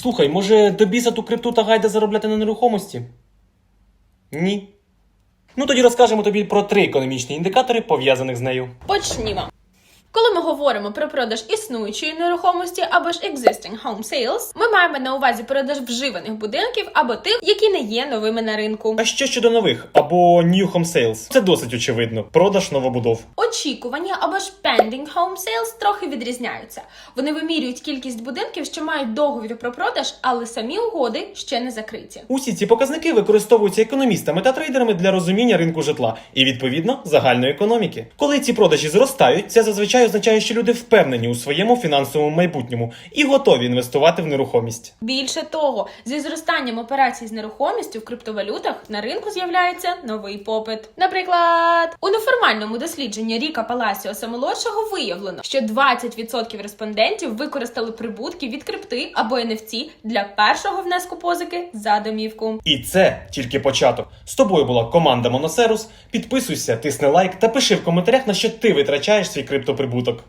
Слухай, може до біса ту крипту та гайда заробляти на нерухомості? Ні. Ну тоді розкажемо тобі про три економічні індикатори, пов'язаних з нею. Почнімо. Коли ми говоримо про продаж існуючої нерухомості або ж existing home sales, ми маємо на увазі продаж вживаних будинків або тих, які не є новими на ринку. А що щодо нових або new home sales? Це досить очевидно. Продаж новобудов. Очікування або ж pending home sales трохи відрізняються. Вони вимірюють кількість будинків, що мають договір про продаж, але самі угоди ще не закриті. Усі ці показники використовуються економістами та трейдерами для розуміння ринку житла і відповідно загальної економіки. Коли ці продажі зростають, це зазвичай означає, що люди впевнені у своєму фінансовому майбутньому і готові інвестувати в нерухомість. Більше того, зі зростанням операцій з нерухомістю в криптовалютах на ринку з'являється новий попит. Наприклад, у неформальному дослідженні Ріка Паласіоса молодшого виявлено, що 20% респондентів використали прибутки від крипти або NFT для першого внеску позики за домівку. І це тільки початок. З тобою була команда Моносерус. Підписуйся, тисни лайк та пиши в коментарях, на що ти витрачаєш свій криптоприбуток.